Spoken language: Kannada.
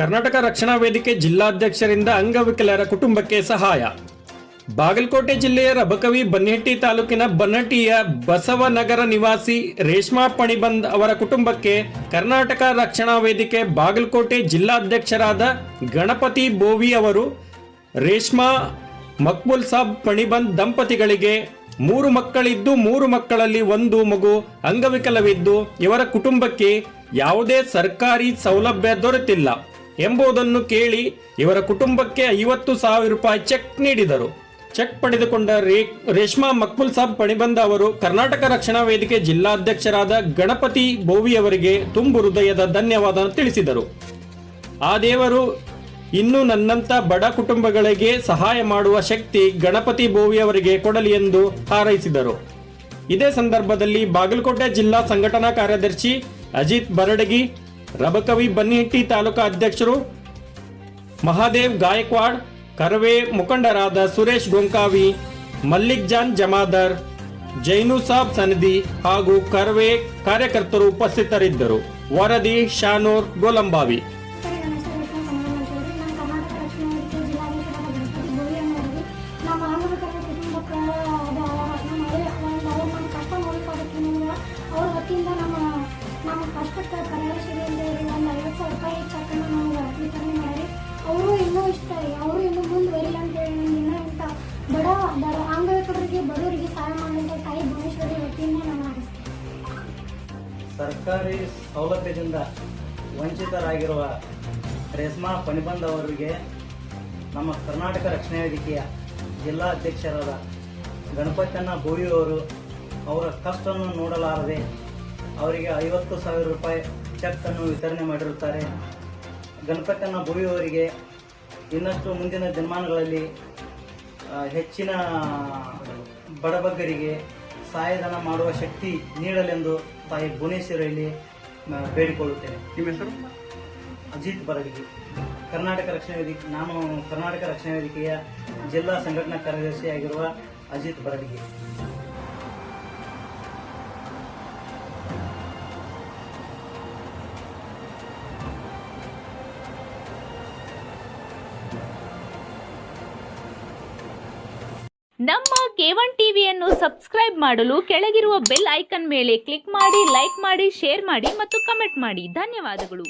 ಕರ್ನಾಟಕ ರಕ್ಷಣಾ ವೇದಿಕೆ ಜಿಲ್ಲಾಧ್ಯಕ್ಷರಿಂದ ಅಂಗವಿಕಲರ ಕುಟುಂಬಕ್ಕೆ ಸಹಾಯ. ಬಾಗಲಕೋಟೆ ಜಿಲ್ಲೆಯ ರಬಕವಿ ಬನ್ನಿಹಟ್ಟಿ ತಾಲೂಕಿನ ಬನ್ನಟ್ಟಿಯ ಬಸವನಗರ ನಿವಾಸಿ ರೇಷ್ಮಾ ಪಣಿಬಂದ್ ಅವರ ಕುಟುಂಬಕ್ಕೆ ಕರ್ನಾಟಕ ರಕ್ಷಣಾ ವೇದಿಕೆ ಬಾಗಲಕೋಟೆ ಜಿಲ್ಲಾಧ್ಯಕ್ಷರಾದ ಗಣಪತಿ ಬೋವಿ ಅವರು, ರೇಷ್ಮಾ ಮಕ್ಬುಲ್ ಸಾಬ್ ಪಣಿಬಂದ್ ದಂಪತಿಗಳಿಗೆ ಮೂರು ಮಕ್ಕಳಿದ್ದು ಮೂರು ಮಕ್ಕಳಲ್ಲಿ ಒಂದು ಮಗು ಅಂಗವಿಕಲವಿದ್ದು ಇವರ ಕುಟುಂಬಕ್ಕೆ ಯಾವುದೇ ಸರ್ಕಾರಿ ಸೌಲಭ್ಯ ದೊರೆತಿಲ್ಲ. ಎಂಬುದನ್ನು ಕೇಳಿ ಇವರ ಕುಟುಂಬಕ್ಕೆ ಐವತ್ತು ಸಾವಿರ ರೂಪಾಯಿ ಚೆಕ್ ನೀಡಿದರು. ಚೆಕ್ ಪಡೆದುಕೊಂಡ ರೇಷ್ಮಾ ಮಕ್ಬುಲ್ ಸಾಬ್ ಪಣಿಬಂದ ಅವರು ಕರ್ನಾಟಕ ರಕ್ಷಣಾ ವೇದಿಕೆ ಜಿಲ್ಲಾಧ್ಯಕ್ಷರಾದ ಗಣಪತಿ ಬೋವಿ ಅವರಿಗೆ ತುಂಬು ಹೃದಯದ ಧನ್ಯವಾದ ತಿಳಿಸಿದರು. ಆ ದೇವರು ಇನ್ನು ನನ್ನಂತ ಬಡ ಕುಟುಂಬಗಳಿಗೆ ಸಹಾಯ ಮಾಡುವ ಶಕ್ತಿ ಗಣಪತಿ ಬೋವಿ ಅವರಿಗೆ ಕೊಡಲಿ ಎಂದು ಹಾರೈಸಿದರು. ಇದೇ ಸಂದರ್ಭದಲ್ಲಿ ಬಾಗಲಕೋಟೆ ಜಿಲ್ಲಾ ಸಂಘಟನಾ ಕಾರ್ಯದರ್ಶಿ ಅಜಿತ್ ಬರಡಗಿ ರಬಕವಿ ಬನ್ನಿಹಟ್ಟಿ ತಾಲೂಕಾ ಅಧ್ಯಕ್ಷರು ಮಹಾದೇವ್ ಗಾಯಕ್ವಾಡ್, ಕರವೇ ಮುಖಂಡರಾದ ಸುರೇಶ್ ಗೊಂಕಾವಿ, ಮಲ್ಲಿಕ್ ಜಾನ್ ಜಮಾದರ್, ಜೈನು ಸಾಬ್ ಸನದಿ ಹಾಗೂ ಕರ್ವೆ ಕಾರ್ಯಕರ್ತರು ಉಪಸ್ಥಿತರಿದ್ದರು. ವರದಿ ಶಾನೂರ್ ಗೋಲಂಬಾವಿ. ಸರ್ಕಾರಿ ಸೌಲಭ್ಯದಿಂದ ವಂಚಿತರಾಗಿರುವ ರೇಷ್ಮಾ ಪಣಿಬಂದ್ ಅವರಿಗೆ ನಮ್ಮ ಕರ್ನಾಟಕ ರಕ್ಷಣಾ ವೇದಿಕೆಯ ಜಿಲ್ಲಾ ಅಧ್ಯಕ್ಷರಾದ ಗಣಪತನ್ನ ಬೋಯಿಯವರು ಅವರ ಕಷ್ಟವನ್ನು ನೋಡಲಾರದೆ ಅವರಿಗೆ ಐವತ್ತು ಸಾವಿರ ರೂಪಾಯಿ ಚೆಕ್ ಅನ್ನು ವಿತರಣೆ ಮಾಡಿರುತ್ತಾರೆ. ಗಣಪತನ್ನ ಬೋಯಿಯವರಿಗೆ ಇನ್ನಷ್ಟು ಮುಂದಿನ ದಿನಮಾನಗಳಲ್ಲಿ ಹೆಚ್ಚಿನ ಬಡಬಗ್ಗರಿಗೆ ಸಹಾಯಧನ ಮಾಡುವ ಶಕ್ತಿ ನೀಡಲೆಂದು ತಾಯಿ ಭುವನೇಶ್ವರಿಯಲ್ಲಿ ಬೇಡಿಕೊಳ್ಳುತ್ತೇನೆ. ನಿಮ್ಮ ಹೆಸರು? ಅಜಿತ್ ಬರಗಿ ಕರ್ನಾಟಕ ರಕ್ಷಣಾ ವೇದಿಕೆ ನಾನು ಕರ್ನಾಟಕ ರಕ್ಷಣಾ ವೇದಿಕೆಯ ಜಿಲ್ಲಾ ಸಂಘಟನಾ ಕಾರ್ಯದರ್ಶಿಯಾಗಿರುವ ಅಜಿತ್ ಬರಡಿಗೆ ನಮ್ಮ ಕೇವನ್ ಟಿವಿಯನ್ನು ಸಬ್ಸ್ಕ್ರೈಬ್ ಮಾಡಲು ಕೆಳಗಿರುವ ಬೆಲ್ ಐಕನ್ ಮೇಲೆ ಕ್ಲಿಕ್ ಮಾಡಿ ಲೈಕ್ ಮಾಡಿ ಶೇರ್ ಮಾಡಿ ಮತ್ತು ಕಮೆಂಟ್ ಮಾಡಿ. ಧನ್ಯವಾದಗಳು.